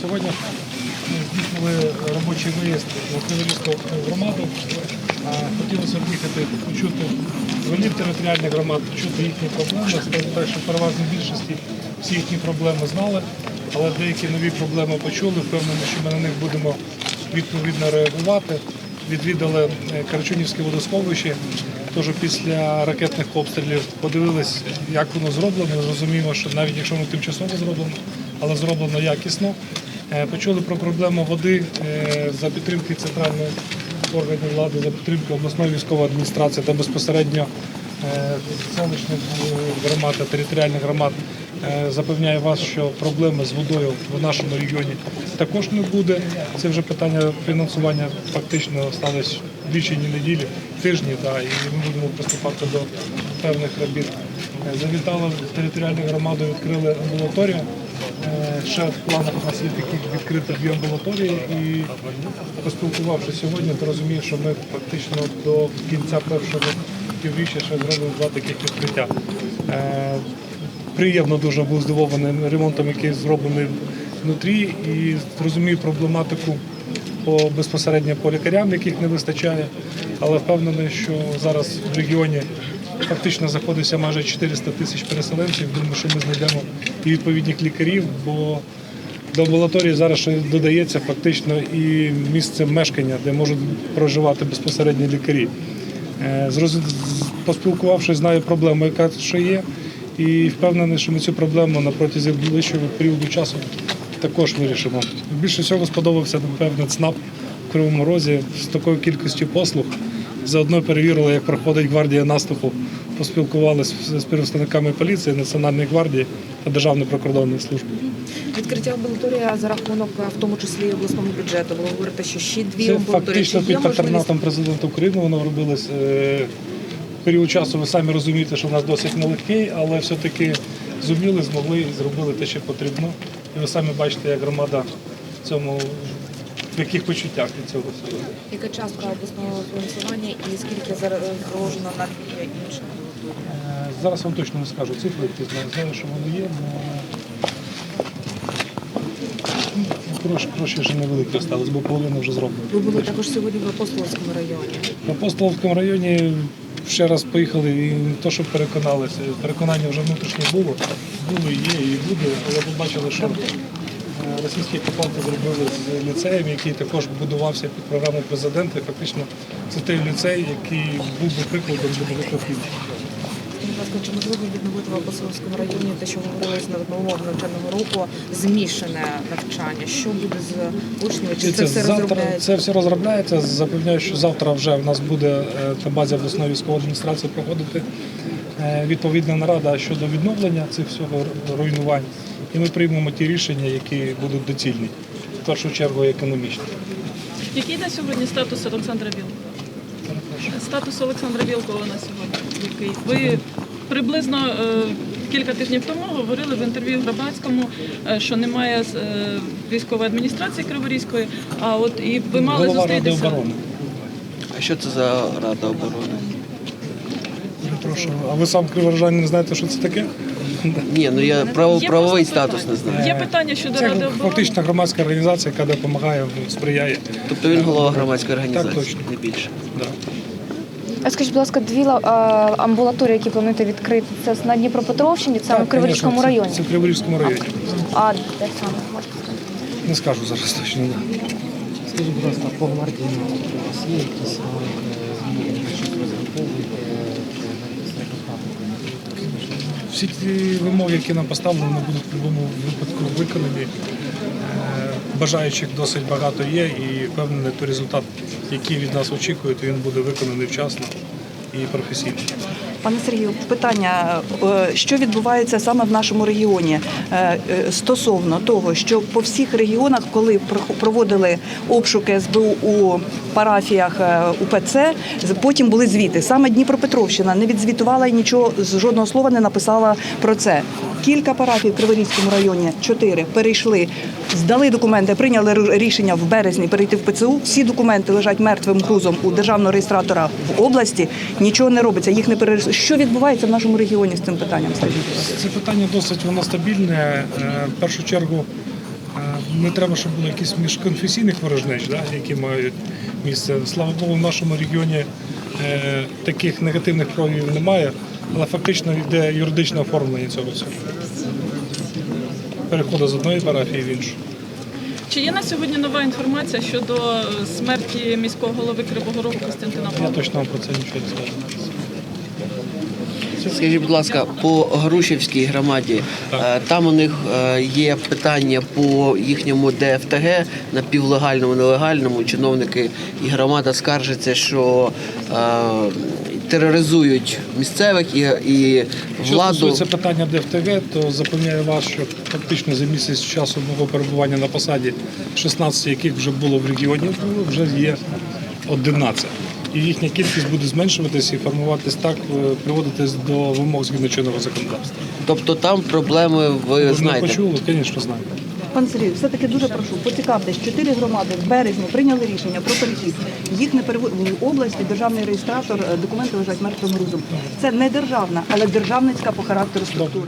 Сьогодні ми здійснили робочий виїзд в Криворізьку громаду. Хотілося б їхати почути голів територіальних громад, почути їхні проблеми. Так, що в переважній більшості всі їхні проблеми знали, але деякі нові проблеми почули. Впевнений, що ми на них будемо відповідно реагувати. Відвідали е, Карачунівське водосховище. Теж після ракетних обстрілів подивились, як воно зроблено. Зрозуміло, що навіть якщо воно тимчасово зроблено, але зроблено якісно. Е, Почули про проблему води е, за підтримки центральної органів влади, за підтримки обласної військової адміністрації та безпосередньо е, селищних громад та територіальних громад. Запевняю вас, що проблеми з водою в нашому регіоні також не буде. Це вже питання фінансування фактично сталося лічені неділі, тижні, да, і ми будемо приступати до певних робіт. Завітали територіальну громаду, відкрили амбулаторію. Е, Ще в планах у нас є такі відкриті дві амбулаторії і поспілкувавшись сьогодні, то розумію, що ми фактично до кінця першого півріччя ще зробимо два таких відкриття. Е, Приємно дуже був здивований ремонтом, який зроблений внутрі, і розумію проблематику по безпосередньо по лікарям, яких не вистачає, але впевнений, що зараз в регіоні фактично знаходиться майже 400 тисяч переселенців. Думаю, що ми знайдемо і відповідних лікарів, бо до амбулаторії зараз ще додається фактично і місце мешкання, де можуть проживати безпосередньо лікарі. Е, Поспілкувавшись, знаю проблему, яка ще є, і впевнений, що ми цю проблему на протязі ближчого періоду часу також вирішимо. Більше всього сподобався, напевно, ЦНАП в Кривому Розі з такою кількістю послуг. Заодно перевірили, як проходить гвардія наступу. Поспілкувалися з представниками поліції, Національної гвардії та Державної прикордонної служби. Відкриття амбулаторії за рахунок, в тому числі і обласного бюджету. Ви говорите, що ще дві Це фактично під патронатом президента України воно робилось. Е, Період часу ви самі розумієте, що в нас досить нелегкий, але все-таки зуміли, змогли і зробили те, що потрібно. І ви самі бачите, як громада в цьому в яких почуттях від цього всього. яка частка обласного фінансування і скільки зараз заложено на амбулаторії? Е, Зараз вам точно не скажу цифри, які знаю. Знаю, що воно є, але гроші, вже невеликі осталось, бо половина вже зроблена. Ви були також сьогодні в Апостолському районі. В Апостолському районі ще раз поїхали і не то, що переконалися. Переконання вже внутрішнє було, було є, і буде, але побачили, що російські окупанти зробили з ліцеєм, який також будувався під програму президента. І фактично це той ліцей, який був би прикладом для багатьох інших. Будь ласка, чи можливо відновити в Апостолському районі те, що говорилось на умов навчального року, змішане навчання? Що буде з учнями? Чи це все завтра розробляється? це все розробляється. Запевняю, що завтра вже в нас буде е, на базі обласної військової адміністрації проходити е, відповідна нарада щодо відновлення цих всього руйнувань. І ми приймемо ті рішення, які будуть доцільні. В першу чергу економічні. Який на сьогодні статус Олександра Білкова? Статус Олександра Білкова на сьогодні. Який? Ви приблизно е, кілька тижнів тому говорили в інтерв'ю Грабацькому, е, що немає е, військової адміністрації Криворізької, а от і ви мали Голова Ради зустрітися. оборони. А що це за рада оборони? Перепрошую. А ви сам криворожанин не знаєте, що це таке? Ні, ну я право, Є правовий просто статус не знаю. Є питання щодо Це Ради оборони. фактично громадська організація, яка допомагає, сприяє. Тобто він голова громадської організації, точно. не більше. Да. А скажіть, будь ласка, дві ла- а, амбулаторії, які плануєте відкрити, це на Дніпропетровщині, це Так, в Криворізькому районі. Це в Криворізькому районі. А де саме можете сказати? Не скажу зараз точно. Да. Скажіть, будь ласка, по гвардії у вас є якісь зміни, щось розраховуєте Всі ті вимоги, які нам поставлені, будуть в будь-якому випадку виконані. Е, Бажаючих досить багато є і впевнений, той результат, який від нас очікують, він буде виконаний вчасно і професійно. Пане Сергію, питання, е, що відбувається саме в нашому регіоні е, е, стосовно того, що по всіх регіонах, коли проводили обшуки СБУ у парафіях УПЦ, потім були звіти. Саме Дніпропетровщина не відзвітувала і нічого з жодного слова не написала про це. Кілька парафій в Криворізькому районі, чотири, перейшли, здали документи, прийняли рішення в березні перейти в ПЦУ. Всі документи лежать мертвим грузом у державного реєстратора в області. Нічого не робиться, їх не перереєструють. Що відбувається в нашому регіоні з цим питанням? Скажіть. Це питання досить воно стабільне. Е, В першу чергу Е, Не треба, щоб було якісь міжконфесійних ворожнеч, да, які мають місце. Слава Богу, в нашому регіоні е, таких негативних проявів немає, але фактично йде юридичне оформлення цього всього. Переходу з одної парафії в іншу. Чи є на сьогодні нова інформація щодо смерті міського голови Кривого Рогу Костянтина Я точно вам про це нічого не скажу. Скажіть, будь ласка, по Грушівській громаді, е, там у них е, є питання по їхньому ДФТГ напівлегальному, нелегальному. Чиновники і громада скаржаться, що е, тероризують місцевих і, і Що владу. стосується питання ДФТГ, то запевняю вас, що фактично за місяць часу мого перебування на посаді, 16 яких вже було в регіоні, вже є 11. І їхня кількість буде зменшуватися і формуватись так, е, приводитись до вимог згідно чинного законодавства. Тобто там проблеми ви Ви знаєте. почули, звісно, знаю. Пан Сергій, все-таки дуже прошу, поцікавтесь, чотири громади в березні прийняли рішення про перехід. Їх не переводили в області, державний реєстратор, е, документи лежать мертвим грузом. Це не державна, але державницька по характеру структура.